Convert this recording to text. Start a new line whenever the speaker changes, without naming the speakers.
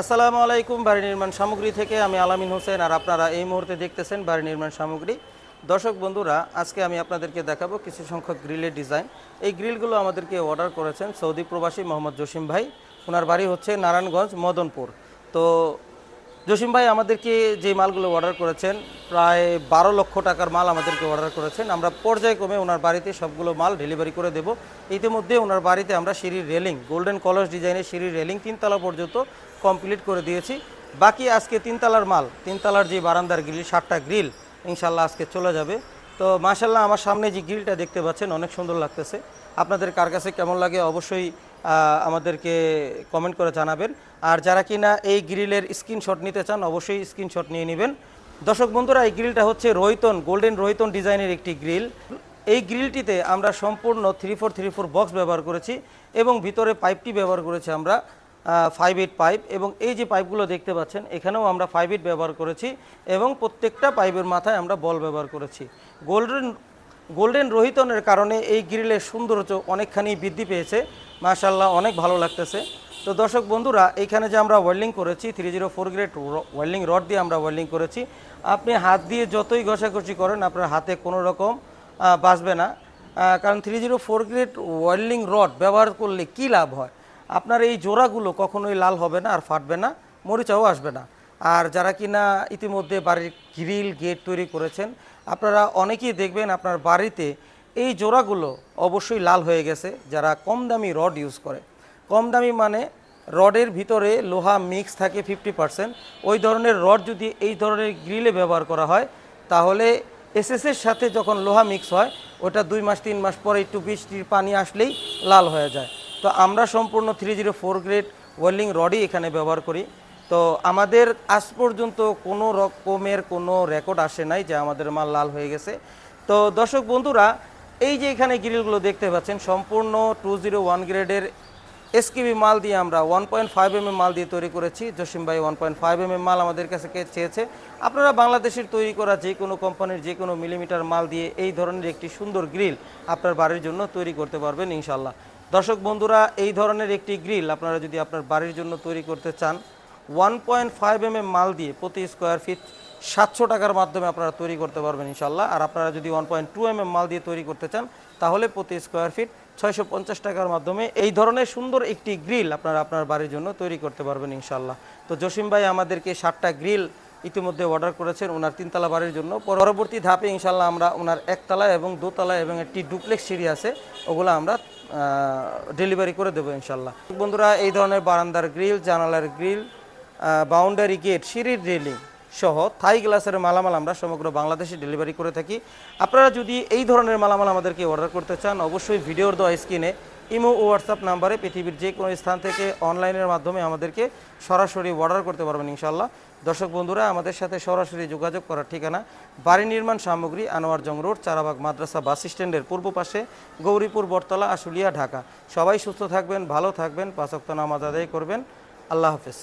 আসসালামু আলাইকুম, বাড়ি নির্মাণ সামগ্রী থেকে আমি আলামিন হোসেন আর আপনারা এই মুহূর্তে দেখতেছেন বাড়ি নির্মাণ সামগ্রী। দর্শক বন্ধুরা, আজকে আমি আপনাদেরকে দেখাবো কিছু সংখ্যক গ্রিলের ডিজাইন। এই গ্রিলগুলো আমাদেরকে অর্ডার করেছেন সৌদি প্রবাসী মোহাম্মদ জসিম ভাই। ওনার বাড়ি হচ্ছে নারায়ণগঞ্জ, মদনপুর। তো জসিম ভাই, আমাদেরকে যে মালগুলো অর্ডার করেছেন, প্রায় বারো লক্ষ টাকার মাল আমাদেরকে অর্ডার করেছেন। আমরা পর্যায়ক্রমে ওনার বাড়িতে সবগুলো মাল ডেলিভারি করে দেব। ইতিমধ্যে ওনার বাড়িতে আমরা সিঁড়ির রেলিং গোল্ডেন কলস ডিজাইনের সিঁড়ির রেলিং তিনতলা পর্যন্ত কমপ্লিট করে দিয়েছি। বাকি আজকে তিনতলার মাল, তিনতলার যে বারান্দার গ্রিল সাতটা গ্রিল ইনশাল্লাহ আজকে চলে যাবে। তো মাশাল্লাহ আমার সামনে যে গ্রিলটা দেখতে পাচ্ছেন, অনেক সুন্দর লাগতেছে। আপনাদের কার কাছে কেমন লাগে অবশ্যই আমাদেরকে কমেন্ট করে জানাবেন। আর যারা কিনা এই গ্রিলের স্ক্রিনশট নিতে চান, অবশ্যই স্ক্রিনশট নিয়ে নেবেন। দর্শক বন্ধুরা, এই গ্রিলটা হচ্ছে রোহিতন গোল্ডেন রোহিতন ডিজাইনের একটি গ্রিল। এই গ্রিলটিতে আমরা সম্পূর্ণ three four three four box ব্যবহার করেছি এবং ভিতরে পাইপটি ব্যবহার করেছি আমরা। ফাইভ এইট পাইপ এবং এই যে পাইপগুলো দেখতে পাচ্ছেন, এখানেও আমরা ফাইভ এইট ব্যবহার করেছি এবং প্রত্যেকটা পাইপের মাথায় আমরা বল ব্যবহার করেছি। গোল্ডেন গোল্ডেন রোহিতনের কারণে এই গ্রিলের সৌন্দর্য অনেকখানি বৃদ্ধি পেয়েছে। মাশাল্লাহ অনেক ভালো লাগতেছে। তো দর্শক বন্ধুরা এইখানে যে আমরা ওয়েল্ডিং করেছি three zero four grade welding rod দিয়ে আমরা ওয়েল্ডিং করেছি। আপনি হাত দিয়ে যতই ঘষাঘষি করেন, আপনার হাতে কোনো রকম বাঁচবে না। কারণ three zero four grade welding rod ব্যবহার করলে কী লাভ হয়? আপনার এই জোড়াগুলো কখনোই লাল হবে না আর ফাটবে না, মরিচাও আসবে না। আর যারা কিনা ইতিমধ্যে বাড়ির গ্রিল গেট তৈরি করেছেন, আপনারা অনেকেই দেখবেন আপনার বাড়িতে এই জোড়াগুলো অবশ্যই লাল হয়ে গেছে, যারা কম দামি রড ইউজ করে। কম দামি মানে রডের ভিতরে লোহা মিক্স থাকে ফিফটি পার্সেন্ট ওই ধরনের রড যদি এই ধরনের গ্রিলে ব্যবহার করা হয়, তাহলে এসএসের সাথে যখন লোহা মিক্স হয়, ওটা দুই মাস, তিন মাস পরে একটু বৃষ্টির পানি আসলেই লাল হয়ে যায়। তো আমরা সম্পূর্ণ three zero four grade welding রডই এখানে ব্যবহার করি। তো আমাদের আজ পর্যন্ত কোনো রকমের কোনো রেকর্ড আসে নাই যে আমাদের মাল লাল হয়ে গেছে। তো দর্শক বন্ধুরা, এই যে এখানে গ্রিলগুলো দেখতে পাচ্ছেন, সম্পূর্ণ টু জিরো ওয়ান গ্রেডের এসকিবি মাল দিয়ে আমরা ওয়ান পয়েন্ট ফাইভ এম মাল দিয়ে তৈরি করেছি। জসিম ভাই ওয়ান পয়েন্ট ফাইভ এম মাল আমাদের কাছে চেয়েছে। আপনারা বাংলাদেশের তৈরি করা যে কোনো কোম্পানির যে কোনো মিলিমিটার মাল দিয়ে এই ধরনের একটি সুন্দর গ্রিল আপনার বাড়ির জন্য তৈরি করতে পারবেন ইনশাল্লাহ দর্শক বন্ধুরা, এই ধরনের একটি গ্রিল আপনারা যদি আপনার বাড়ির জন্য তৈরি করতে চান ওয়ান পয়েন্ট ফাইভ এম মাল দিয়ে প্রতি স্কোয়ার ফিট সাতশো টাকার মাধ্যমে আপনারা তৈরি করতে পারবেন ইনশাল্লাহ আর আপনারা যদি ওয়ান পয়েন্ট টু এম মাল দিয়ে তৈরি করতে চান, তাহলে প্রতি স্কোয়ার ফিট ছয়শো পঞ্চাশ টাকার মাধ্যমে এই ধরনের সুন্দর একটি গ্রিল আপনারা আপনার বাড়ির জন্য তৈরি করতে পারবেন ইনশাল্লাহ তো জসিম ভাই আমাদেরকে সাতটা গ্রিল ইতিমধ্যে অর্ডার করেছেন, ওনার তিনতলা বাড়ির জন্য। পরবর্তী ধাপে ইনশাল্লাহ আমরা ওনার একতলা এবং দোতলা এবং একটি ডুপ্লেক্স সিঁড়ি আছে, ওগুলো আমরা ডেলিভারি করে দেবো ইনশাল্লাহ। বন্ধুরা, এই ধরনের বারান্দার গ্রিল জানালার গ্রিল বাউন্ডারি গেট সিঁড়ির রেলিং সহ থাই গ্লাসের মালামাল আমরা সমগ্র বাংলাদেশে ডেলিভারি করে থাকি। আপনারা যদি এই ধরনের মালামাল আমাদেরকে অর্ডার করতে চান, অবশ্যই ভিডিওর দেওয়া স্ক্রিনে ইমো হোয়াটসঅ্যাপ নাম্বারে পৃথিবীর যে কোনো স্থান থেকে অনলাইনের মাধ্যমে আমাদেরকে সরাসরি অর্ডার করতে পারবেন ইনশাল্লাহ। দর্শক বন্ধুরা, আমাদের সাথে সরাসরি যোগাযোগ করার ঠিকানা বাড়ি নির্মাণ সামগ্রী, আনোয়ার জং রোড, চারাবাগ মাদ্রাসা বাস স্ট্যান্ডের পূর্ব পাশে, গৌরীপুর, বটতলা, আশুলিয়া, ঢাকা। সবাই সুস্থ থাকবেন, ভালো থাকবেন পাঁচক্ত নামাজ আদায় করবেন। আল্লাহ হাফেজ।